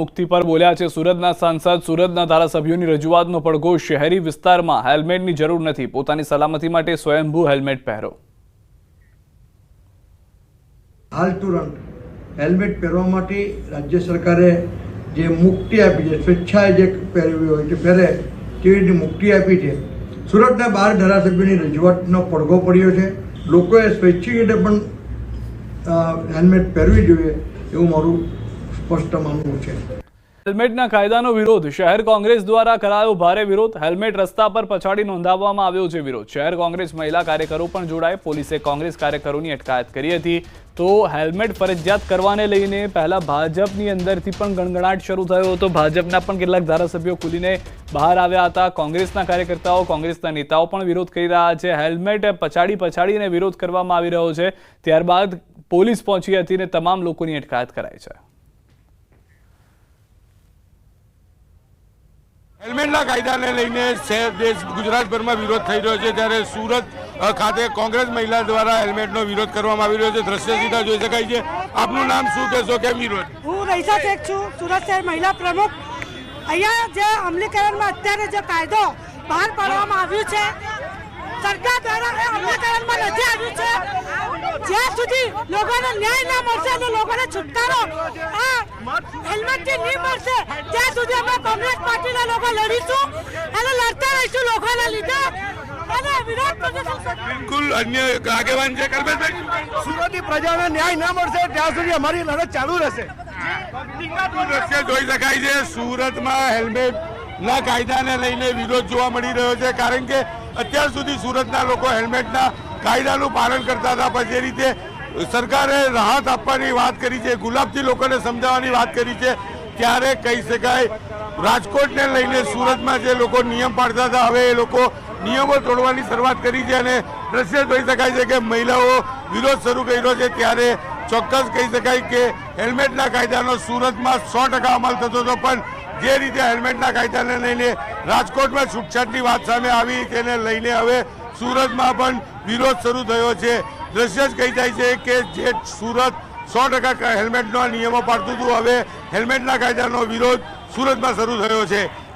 મુક્તિ પર બોલ્યા છે. સુરતના સાંસદ, સુરતના ધારાસભ્યોની રજૂઆતનો પડઘો શહેરી વિસ્તારમાં હેલ્મેટની જરૂર નથી. પોતાની સલામતી માટે સ્વયંભૂ હેલ્મેટ પહેરો. હાલ તુરંત હેલ્મેટ પહેરવા માટે રાજ્ય સરકારે જે મુક્તિ આપી છે, સ્વેચ્છાએ જે પહેરવી હોય તે પહેરે તેવી રીતે મુક્તિ આપી છે. સુરતના બાર ધારાસભ્યોની રજૂઆતનો પડઘો પડ્યો છે. લોકોએ સ્વૈચ્છિક રીતે પણ હેલ્મેટ પહેરવી જોઈએ એવું મારું સ્પષ્ટ માનવું છે. હેલ્મેટના કાયદાનો વિરોધ. શહેર કોંગ્રેસ દ્વારા કરાયો ભારે વિરોધ. હેલ્મેટ રસ્તા પર પછાડી નોંધાવવામાં આવ્યો છે વિરોધ. શહેર કોંગ્રેસ મહિલા કાર્યકરો પણ જોડાય. પોલીસે કોંગ્રેસ કાર્યકરોની અટકાયત કરી હતી. તો હેલ્મેટ ફરજિયાત કરવાને લઈને પહેલા ભાજપની અંદરથી પણ ગણગણાટ શરૂ થયો હતો. ભાજપના પણ કેટલાક ધારાસભ્યો ખુલીને બહાર આવ્યા હતા. કોંગ્રેસના કાર્યકર્તાઓ, કોંગ્રેસના નેતાઓ પણ વિરોધ કરી રહ્યા છે. હેલ્મેટ પછાડી પછાડીને વિરોધ કરવામાં આવી રહ્યો છે. ત્યારબાદ પોલીસ પહોંચી હતી અને તમામ લોકોની અટકાયત કરાઈ છે. હેલ્મેટના કાયદાને લઈને શહેર દેશ ગુજરાતભરમાં વિરોધ થઈ રહ્યો છે ત્યારે સુરત ખાતે કોંગ્રેસ મહિલા દ્વારા હેલ્મેટનો વિરોધ કરવામાં આવી રહ્યો છે. દ્રશ્ય સીધા જોઈ શકાય છે. આપનું નામ શું કહેશો? કેમ વિરોધ? હું રહીશા શેખ છું, સુરત શહેર મહિલા પ્રમુખ. અહીંયા જે અમલીકરણમાં અત્યારે જે કાયદો બહાર પાડવામાં આવ્યું છે, સરકાર દ્વારા અમલીકરણમાં નથી આવ્યું છે. જ્યાં સુધી લોકોને ન્યાય ના મળશે અને લોકોને છુટકારો આ હેલ્મેટથી નહીં મળશે, ત્યાં સુધી અમે કોંગ્રેસ પાર્ટીના લોકો લડીશું. અને લડતા રહીશું લોકોના લીધે. અને વિરોધ બિલકુલ અન્ય આગેવાન છે કલ્પેશભાઈ? સુરતની પ્રજાને ન્યાય ના મળશે ત્યાં સુધી અમારી લડત ચાલુ રહેશે. દ્રશ્ય જોઈ શકાય છે. સુરતમાં હેલ્મેટ ના કાયદાને લઈને વિરોધ જોવા મળી રહ્યો છે. કારણ કે અત્યાર સુધી સુરતના લોકો હેલ્મેટના કાયદાનું પાલન કરતા હતા પણ જે રીતે સરકારે રાહત આપવાની વાત કરી છે ગુલાબથી લોકોને સમજાવવાની વાત કરી છે ત્યારે કહી શકાય રાજકોટને લઈને સુરતમાં જે લોકો નિયમ પાડતા હતા, હવે એ લોકો નિયમો તોડવાની શરૂઆત કરી છે અને દ્રશ્ય જોઈ શકાય છે કે મહિલાઓ વિરોધ શરૂ કર્યો છે ત્યારે ચોક્કસ કહી શકાય કે હેલ્મેટના કાયદાનો સુરતમાં સો ટકા અમલ થતો હતો, પણ જે રીતે હેલ્મેટના કાયદાને લઈને રાજકોટમાં છૂટછાટની વાત સામે આવી તેને લઈને હવે સુરતમાં પણ વિરોધ શરૂ થયો છે. દ્રશ્ય જ કહી જાય છે કે જે સુરત સો ટકા હેલ્મેટના નિયમો પાડતું હતું, હવે હેલ્મેટના કાયદાનો વિરોધ સુરતમાં શરૂ થયો છે.